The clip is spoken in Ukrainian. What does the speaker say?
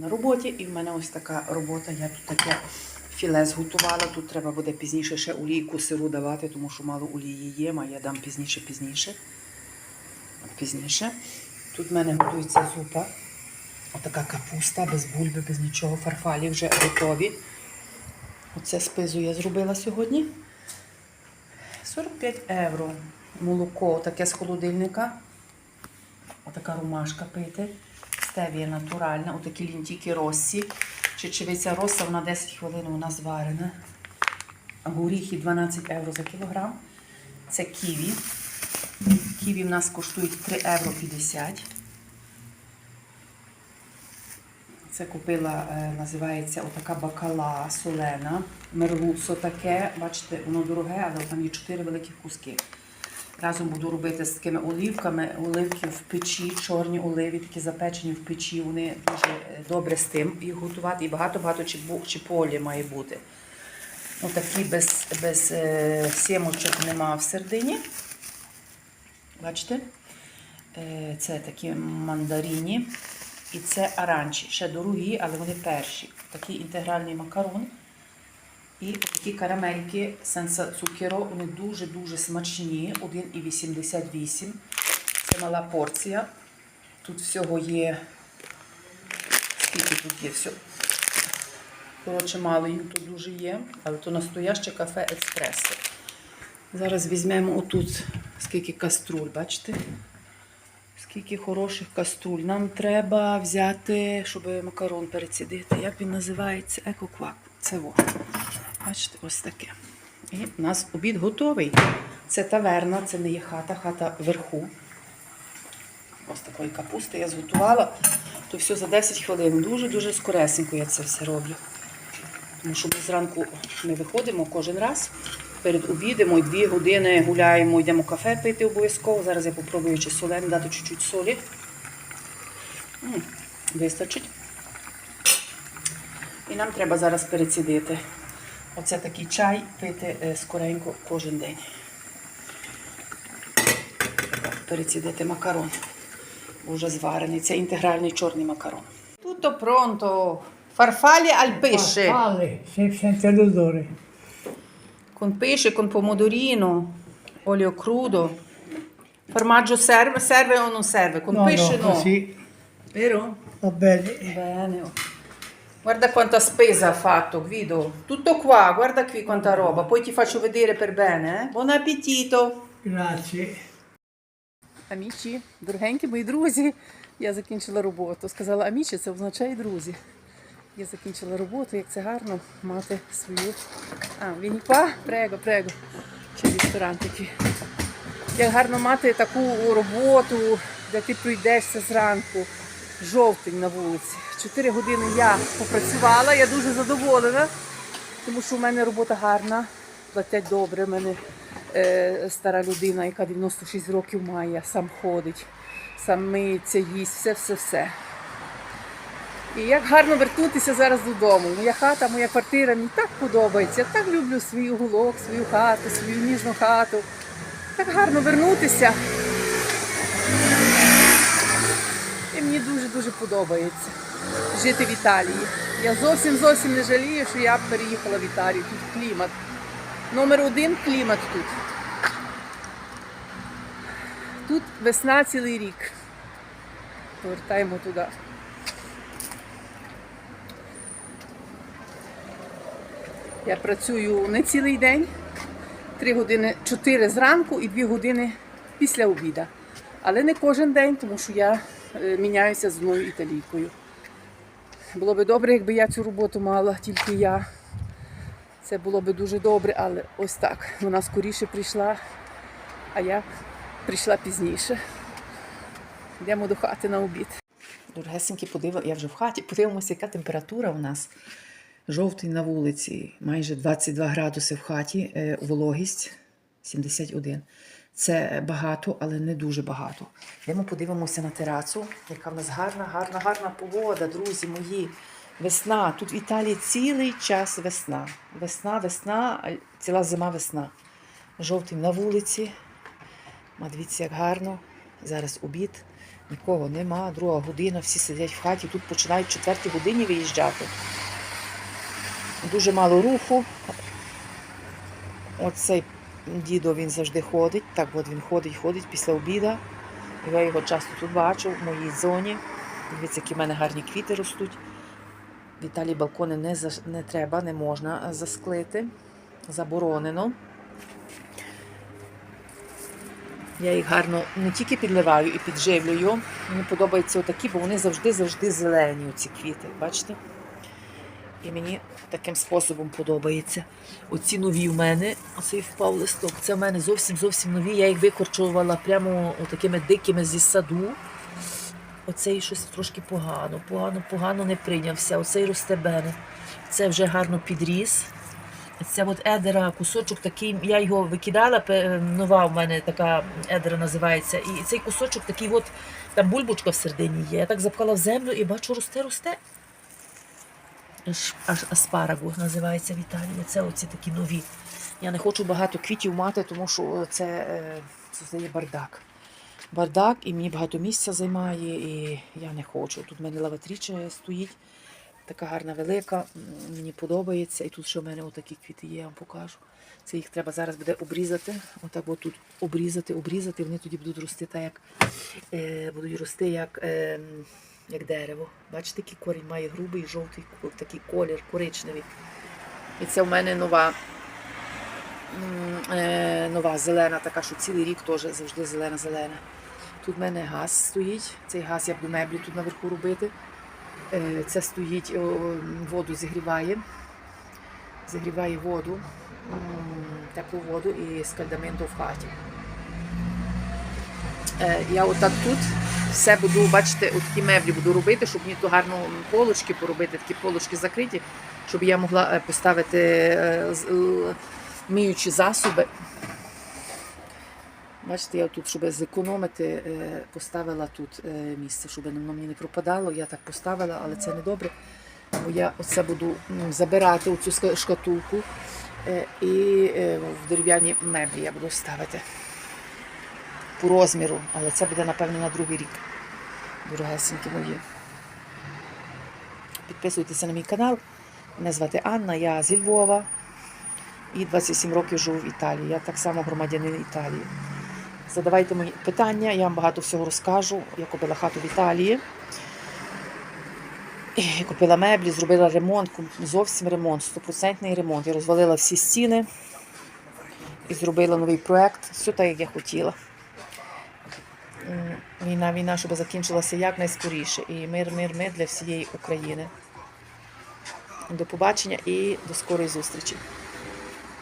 на роботі, і в мене ось така робота. Я тут таке філе зготувала. Тут треба буде пізніше ще олійку сиру давати, тому що мало олії є, а я дам пізніше, пізніше. Пізніше. Тут в мене готується зупа. Отака капуста, без бульби, без нічого. Фарфалі вже готові. Оце спизу я зробила сьогодні. 45 євро. Молоко таке з холодильника. Отака ромашка пити. Стевія натуральна, отакі лінтіки россі. Чечевиця роса, вона 10 хвилин у нас зварена. Горіхи 12 євро за кілограм. Це ківі. Ківі в нас коштують 3 євро 50. Це купила, е, називається отака бакала солена. Мерлуцо таке. Бачите, воно дороге, але там є 4 великі куски. Разом буду робити з такими олівками. Оливки в печі, чорні оливи, такі запечені в печі. Вони дуже е, добре з тим їх готувати. І багато-багато чіполі має бути. Ну, такі без, без е, сімочок нема в середині. Бачите? Е, Це такі мандаріні. І це аранчі. Ще дорогі, але вони перші. Такий інтегральний макарон. І такі карамельки сенса цукеро, вони дуже-дуже смачні. 1,88. Це мала порція. Тут всього є. Скільки тут є? Все. Коротше, мало тут дуже є, але то настояще кафе еспресо. Зараз візьмемо отут скільки каструль, бачите? Скільки хороших каструль. Нам треба взяти, щоб макарон перецідити. Як він називається? Екоквак. Це во. Бачите, ось таке. І у нас обід готовий. Це таверна, це не є хата, хата вверху. Ось такої капусти я зготувала. То все за 10 хвилин. Дуже-дуже скоресенько я це все роблю. Тому що ми зранку ми виходимо кожен раз. Перед обідом і дві години гуляємо, йдемо кафе пити обов'язково. Зараз я попробую чи солем дати чуть-чуть солі. М, Вистачить. І нам треба зараз перецідити. Оце такий чай пити е, скоренько кожен день. Перецідити макарон. Уже зварений. Це інтегральний чорний макарон. Tutto pronto. Farfalle al pesce. Farfalle, se- senza l'odore. Con pesce, con pomodorino, olio crudo. Formaggio serve, serve o non serve? Con No, pesce no, no. così Vero? va bene. Bene. oh. Guarda quanta spesa ha fatto, Guido. Tutto qua, guarda qui quanta roba. Poi ti faccio vedere per bene. Eh? Buon appetito. Grazie. Амічі, дорогенькі мої друзі, я закінчила роботу. Сказала амічі, це означає друзі. Я закінчила роботу, як це гарно мати свою. А, вініпа, прего, прего. Чи ресторан такий. Як гарно мати таку роботу, де ти пройдешся зранку, жовтень на вулиці. Чотири години я попрацювала, я дуже задоволена, тому що в мене робота гарна, платять добре. В мене е, стара людина, яка 96 років має, сам ходить, сам миється, їсть, все-все-все. І як гарно вернутися зараз додому. Моя хата, моя квартира мені так подобається. Я так люблю свій уголок, свою хату, свою ніжну хату. Так гарно вернутися. І мені дуже-дуже подобається жити в Італії. Я зовсім зовсім не жалію, що я переїхала в Італію. Тут клімат. Номер один клімат тут. Тут весна цілий рік. Повертаємо туди. Я працюю не цілий день, 3 години, 4 зранку і 2 години після обіда. Але не кожен день, тому що я міняюся з одною італійкою. Було би добре, якби я цю роботу мала, тільки я. Це було би дуже добре, але ось так. Вона скоріше прийшла, а я прийшла пізніше. Йдемо до хати на обід. Дорогесенькі, подив... я вже в хаті. Подивимося, яка температура у нас. Жовтий на вулиці, майже 22 градуси в хаті, е, вологість 71. Це багато, але не дуже багато. Йдемо подивимося на терасу, яка в нас гарна, гарна, гарна погода, друзі мої. Весна. Тут в Італії цілий час весна. Весна, весна, ціла зима весна. Жовтий на вулиці. Ма, Дивіться, як гарно. Зараз обід. Нікого нема, друга година, всі сидять в хаті, тут починають четвертій годині виїжджати. Дуже мало руху. Оцей дідо він завжди ходить. Так от він ходить, ходить після обіда. Я його часто тут бачу в моїй зоні. Дивіться, які в мене гарні квіти ростуть. В Італії балкони не, заш- не треба, не можна засклити. Заборонено. Я їх гарно не тільки підливаю і підживлюю. Мені подобаються отакі, бо вони завжди-завжди зелені, оці квіти. Бачите? І мені таким способом подобається. Оці нові в мене, оцей впав листок. Це в мене зовсім зовсім нові. Я їх викорчувала прямо такими дикими зі саду. Оцей щось трошки погано, погано, погано не прийнявся. Оцей росте мене. Це вже гарно підріс. Це от едера, кусочок такий, я його викидала, нова в мене така едера називається. І цей кусочок такий, от, там бульбочка всередині є. Я так запхала в землю і бачу, росте, росте. Аж, аспарагу називається в Італії. Це оці такі нові. Я не хочу багато квітів мати, тому що це, е, це здає бардак. Бардак, і мені багато місця займає, і я не хочу. Тут в мене лаватріча стоїть, така гарна велика, мені подобається. І тут ще в мене отакі квіти є, я вам покажу. Це їх треба зараз буде обрізати. Отак от тут обрізати, обрізати, вони тоді будуть рости так, як е, будуть рости як, е, як дерево. Бачите, який корінь має грубий, жовтий, такий колір, коричневий. І це в мене нова. Е, нова зелена, така, що цілий рік теж завжди зелена-зелена. Тут в мене газ стоїть. Цей газ я буду меблі тут наверху робити. Е, Це стоїть, воду зігріває. Зігріває воду, теплу воду і скальдаменто в хаті. Е, Я отак тут все буду, бачите, такі меблі буду робити, щоб мені то гарно полочки поробити, такі полочки закриті, щоб я могла е, поставити е, е, миючі засоби. Бачите, я тут, щоб зекономити, поставила тут місце, щоб воно мені не пропадало. Я так поставила, але це не добре. Бо я оце буду забирати оцю шкатулку і в дерев'яні меблі я буду ставити по розміру, але це буде, напевно, на другий рік. Дорогесенькі мої. Підписуйтеся на мій канал. Мене звати Анна, я зі Львова і 27 років живу в Італії. Я так само громадянин Італії. Задавайте мені питання, я вам багато всього розкажу. Я купила хату в Італії. І Купила меблі, зробила ремонт, зовсім ремонт, стопроцентний ремонт. Я розвалила всі стіни і зробила новий проєкт. Все так, як я хотіла. Війна, війна, щоб закінчилася якнайскоріше. І мир, мир, мир для всієї України. До побачення і до скорої зустрічі.